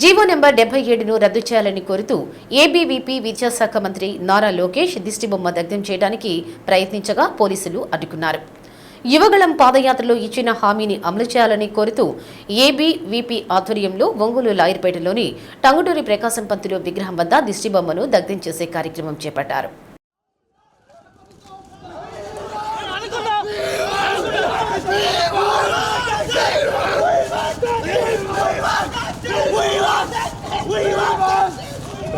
GO number డెబ్బై ఏడును రద్దు చేయాలని కోరుతూ ఏబీవీపీ విద్యాశాఖ మంత్రి నారా లోకేష్ దిష్టిబొమ్మ దగ్ధం చేయడానికి ప్రయత్నించగా పోలీసులు అడ్డుకున్నారు. యువగళం పాదయాత్రలో ఇచ్చిన హామీని అమలు చేయాలని కోరుతూ ఏబీవీపీ ఆధ్వర్యంలో ఒంగోలు లాయర్పేటలోని టంగుటూరి ప్రకాశం పంతులు విగ్రహం వద్ద దిష్టిబొమ్మను దగ్ధం చేసే కార్యక్రమం చేపట్టారు.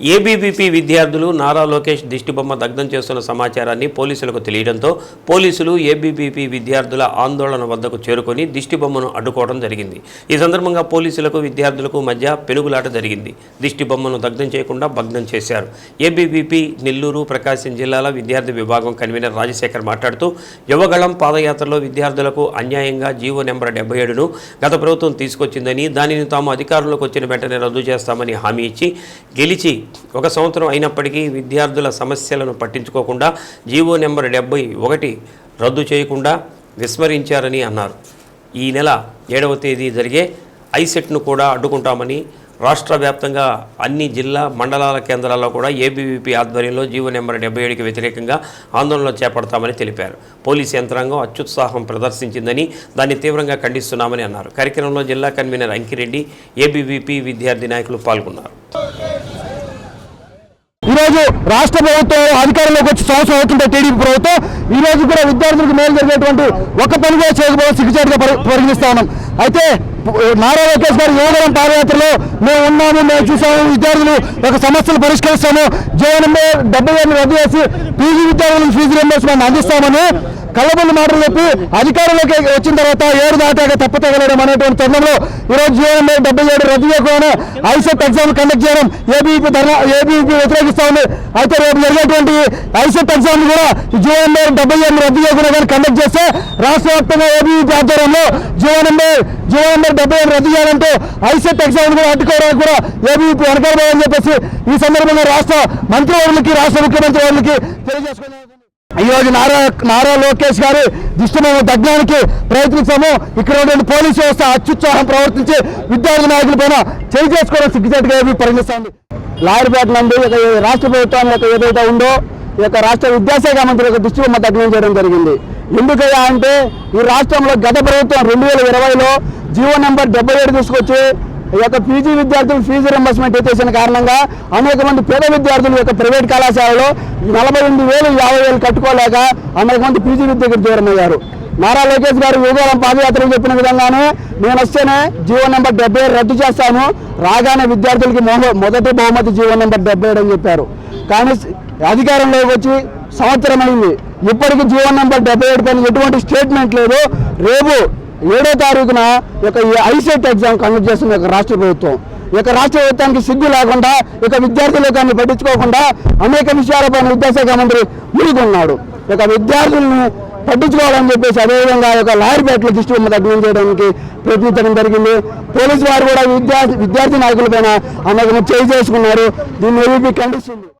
ఏబీవీపీ విద్యార్థులు నారా లోకేష్ దిష్టిబొమ్మ దగ్ధం చేస్తున్న సమాచారాన్ని పోలీసులకు తెలియడంతో పోలీసులు ఏబీవీపీ విద్యార్థుల ఆందోళన వద్దకు చేరుకొని దిష్టిబొమ్మను అడ్డుకోవడం జరిగింది. ఈ సందర్భంగా పోలీసులకు విద్యార్థులకు మధ్య పెనుగులాట జరిగింది. దిష్టిబొమ్మను దగ్ధం చేయకుండా భగ్నం చేశారు. ఏబీవీపీ నెల్లూరు ప్రకాశం జిల్లాల విద్యార్థి విభాగం కన్వీనర్ రాజశేఖర్ మాట్లాడుతూ యువగళం పాదయాత్రలో విద్యార్థులకు అన్యాయంగా జీవో నెంబర్ డెబ్బై ఏడును గత ప్రభుత్వం తీసుకొచ్చిందని దానిని తాము అధికారంలోకి వచ్చిన వెంటనే రద్దు చేస్తామని హామీ ఇచ్చి గెలిచి ఒక సంవత్సరం అయినప్పటికీ విద్యార్థుల సమస్యలను పట్టించుకోకుండా జీవో నెంబర్ డెబ్బై ఒకటి రద్దు చేయకుండా విస్మరించారని అన్నారు. ఈ నెల ఏడవ తేదీ జరిగే ఐసెట్ను కూడా అడ్డుకుంటామని రాష్ట్ర వ్యాప్తంగా అన్ని జిల్లా మండలాల కేంద్రాల్లో కూడా ఏబీవీపీ ఆధ్వర్యంలో జీవో నెంబర్ డెబ్బై ఏడుకి వ్యతిరేకంగా ఆందోళనలు చేపడతామని తెలిపారు. పోలీసు యంత్రాంగం అత్యుత్సాహం ప్రదర్శించిందని దాన్ని తీవ్రంగా ఖండిస్తున్నామని అన్నారు. కార్యక్రమంలో జిల్లా కన్వీనర్ అంకిరెడ్డి ఏబీవీపీ విద్యార్థి నాయకులు పాల్గొన్నారు. ఈరోజు రాష్ట్ర ప్రభుత్వం అధికారంలోకి వచ్చి సంవత్సరం అవుతుంటే టీడీపీ ప్రభుత్వం ఈ రోజు కూడా విద్యార్థులకు మేలు జరిగేటువంటి ఒక్క పని కూడా చేయకపోవడం సిగ్గుచాటుగా పరిగణిస్తా ఉన్నాం. అయితే నారా లోకేష్ గారు యువగలం పాదయాత్రలో మేము ఉన్నాము మేము చూసాము విద్యార్థులు ఒక సమస్యలు పరిష్కరిస్తాము. జీవనం డెబ్బై ఏళ్ళు రద్దు చేసి పీజీ విద్యార్థులకు ఫీజు రింబర్స్మెంట్ అందిస్తామని కళ్ళబొల్లి మాటలు చెప్పి అధికారంలోకి వచ్చిన తర్వాత ఏడు దాటాక తప్పతగలడం అనేటువంటి తరుణంలో ఈరోజు జీవనం డెబ్బై ఏడు రద్దు చేయకుండా ఐసెట్ ఎగ్జామ్ కండక్ట్ చేయడం ఏబీపీ ధర్నా ఏబీపీ వ్యతిరేకిస్తా ఉంది. అయితే రేపు జరిగేటువంటి ఐసెట్ ఎగ్జామ్ కూడా ఈ జీవనం డెబ్బై ఏడు రద్దు చేయకుండా కానీ కండక్ట్ చేస్తే రాష్ట్ర వ్యాప్తంగా ఏబీపీ ఆధ్వర్యంలో జీవనం జీవనం డెబ్బై ఏడు రద్దు చేయాలంటూ ఐసెట్ ఎగ్జామ్ కూడా అడ్డుకోవడానికి కూడా ఏబీపీ వెనకాలని చెప్పేసి ఈ సందర్భంగా రాష్ట్ర మంత్రివర్యులకి రాష్ట్ర ముఖ్యమంత్రి వారికి తెలియజేసుకున్నాను ఈరోజు నారా నారా లోకేష్ గారి మేము దగ్నానికి ప్రయత్నించాము ఇక్కడ ఉన్నటువంటి పోలీసు వ్యవస్థ అత్యుత్సాహం ప్రవర్తించి విద్యార్థి నాయకుల పైన చేయి చేసుకోవడం సిగ్గుచేటుగా ఏమీ పరిగణిస్తోంది. లాయర్పేట నుండి రాష్ట్ర ప్రభుత్వం యొక్క ఏదైతే ఉందో ఈ యొక్క రాష్ట్ర విద్యాశాఖ మంత్రి యొక్క దుస్తులు తగ్నం చేయడం జరిగింది. ఎందుకయ్యా అంటే ఈ రాష్ట్రంలో గత ప్రభుత్వం రెండు వేల ఇరవైలో జీవో నెంబర్ డెబ్బై ఏడు తీసుకొచ్చి ఈ యొక్క పీజీ విద్యార్థులు ఫీజు రింబర్స్మెంట్ ఎత్తేసిన కారణంగా అనేక మంది పేద విద్యార్థులు యొక్క ప్రైవేట్ కళాశాలలో నలభై ఎనిమిది వేలు యాభై వేలు కట్టుకోలేక అనేక మంది పీజీ విద్యకు దూరమయ్యారు. నారా లోకేష్ గారు యువగోళం పాదయాత్ర చెప్పిన విధంగానే నేను వస్తేనే జీవో నెంబర్ డెబ్బై ఏడు రద్దు చేస్తాను. రాగానే విద్యార్థులకి మొదటి బహుమతి జీవో నెంబర్ డెబ్బై ఏడు అని చెప్పారు. కానీ అధికారంలోకి వచ్చి సంవత్సరం అయింది. ఇప్పటికీ జీవో నెంబర్ డెబ్బై ఏడు పైన ఎటువంటి స్టేట్మెంట్ లేదు. రేపు ఏడో తారీఖున ఈ యొక్క ఈ ఐసెట్ ఎగ్జామ్ కండక్ట్ చేస్తుంది ఈ యొక్క రాష్ట్ర ప్రభుత్వం. ఇక యొక్క రాష్ట్ర ప్రభుత్వానికి సిగ్గు లేకుండా ఇక యొక్క విద్యార్థులు కానీ పట్టించుకోకుండా అనేక విషయాలపైన విద్యాశాఖ మంత్రి మునిగున్నాడు. ఇక యొక్క పట్టించుకోవాలని చెప్పేసి అదేవిధంగా ఒక యొక్క లాయర్పేటలో దృష్టి బొమ్మ దగ్నం చేయడానికి ప్రయత్నించడం జరిగింది. పోలీసు వారు కూడా విద్యార్థి విద్యార్థి నాయకులపైన అనేక చేయి చేసుకున్నారు. దీన్ని ఏబీపీ ఖండిస్తుంది.